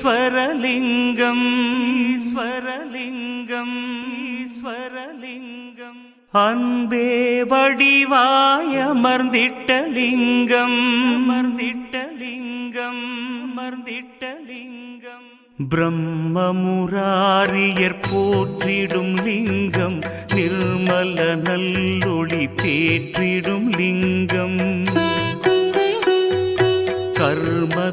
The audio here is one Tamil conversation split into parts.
ஈஸ்வரலிங்கம். ஈஸ்வரலிங்கம் ஈஸ்வரலிங்கம். அன்பே வடிவாய் அமர்ந்திட்ட லிங்கம். அமர்ந்திட்ட லிங்கம் அமர்ந்திட்ட லிங்கம். பிரம்மமுராரியர் போற்றிடும் லிங்கம். நிர்மல நல்லொளி பேற்றிடும் லிங்கம். கர்ம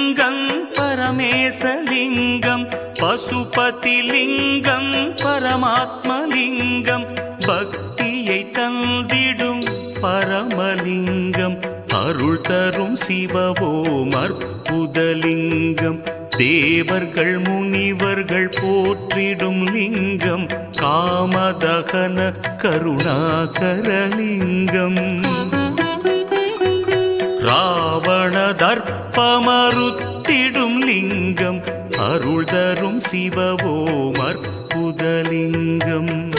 பவித்ரலிங்கம் பரமேசலிங்கம் பசுபதிலிங்கம் பரமாத்மலிங்கம் பக்தியை தந்திடும் பரமலிங்கம் அருள் தரும் சிவவோம் அற்புதலிங்கம் தேவர்கள் முனிவர்கள் போற்றிடும் லிங்கம் காமதகன கருணாகரலிங்கம். லிங்கம் பமருத்திடும் லிங்கம் அருள் தரும் சிவவோம் அற்புதலிங்கம்.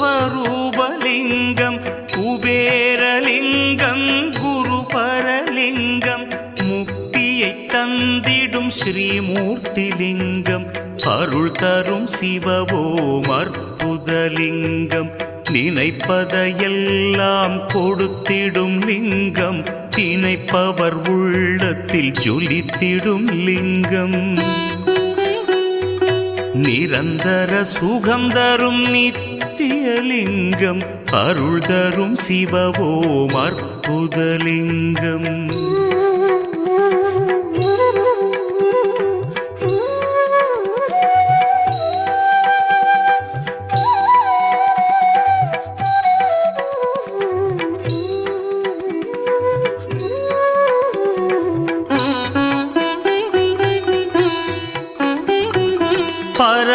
ஸ்வரூபலிங்கம் குபேரலிங்கம் குரு பரலிங்கம் முக்தியை தந்திடும் ஸ்ரீமூர்த்திலிங்கம் அருள் தரும் சிவவோம் அற்புதலிங்கம் நினைப்பதையெல்லாம் கொடுத்திடும் லிங்கம் திணைப்பவர் உள்ளத்தில் ஜொலித்திடும் லிங்கம். நிரந்தர சுகம் தரும் நித்தியலிங்கம் அருள் தரும் சிவவோம் அற்புதலிங்கம்.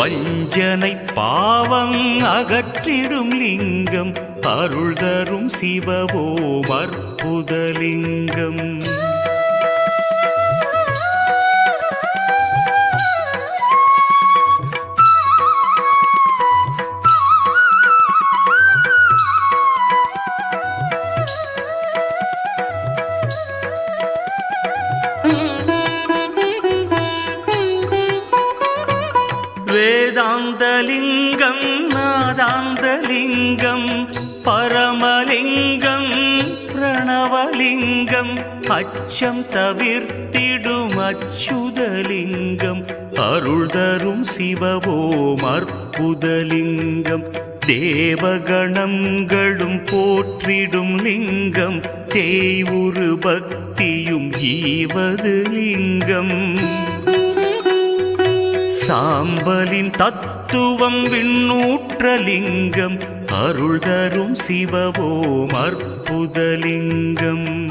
வஞ்சனை பாவம் அகற்றிடும் லிங்கம் அருள் தரும் சிவவோம் அற்புதலிங்கம். வேதாந்தலிங்கம் நாதாந்தலிங்கம் பரமலிங்கம் பிரணவலிங்கம் அச்சம் தவிர்த்திடும் அச்சுதலிங்கம் அருள் தரும் சிவவோம் அற்புதலிங்கம் தேவகணங்களும் போற்றிடும் லிங்கம் தேய்வுரு பக்தியும் ஈவது லிங்கம் சாம்பலின் தத்துவம் விண்ணூற்றலிங்கம் அருள் தரும் சிவவோம் அற்புதலிங்கம்.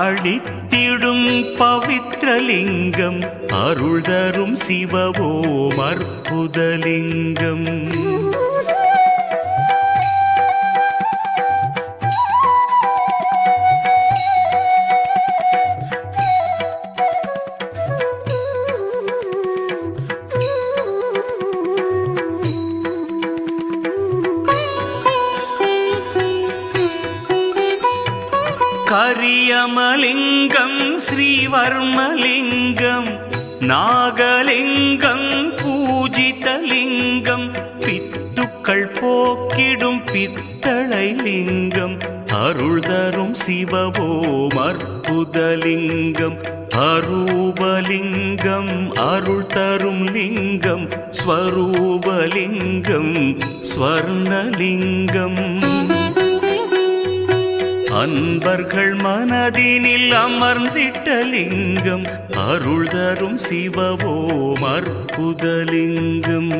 அழித்திடும் பவித்ரலிங்கம் அருள் தரும் சிவவோம் அற்புதலிங்கம். கரியமலிங்கம் ஸ்ரீவர்மலிங்கம் நாகலிங்கம் பூஜிதலிங்கம் பித்துக்கள் போக்கிடும் பித்தளை லிங்கம் அருள் தரும் சிவவோம் அற்புதலிங்கம் அரூபலிங்கம் அருள் தரும் லிங்கம் ஸ்வரூபலிங்கம் ஸ்வர்ணலிங்கம். அன்பர்கள் மனதினில் அமர்ந்திட்ட லிங்கம் அருள் தரும் சிவவோம் அற்புதலிங்கம்.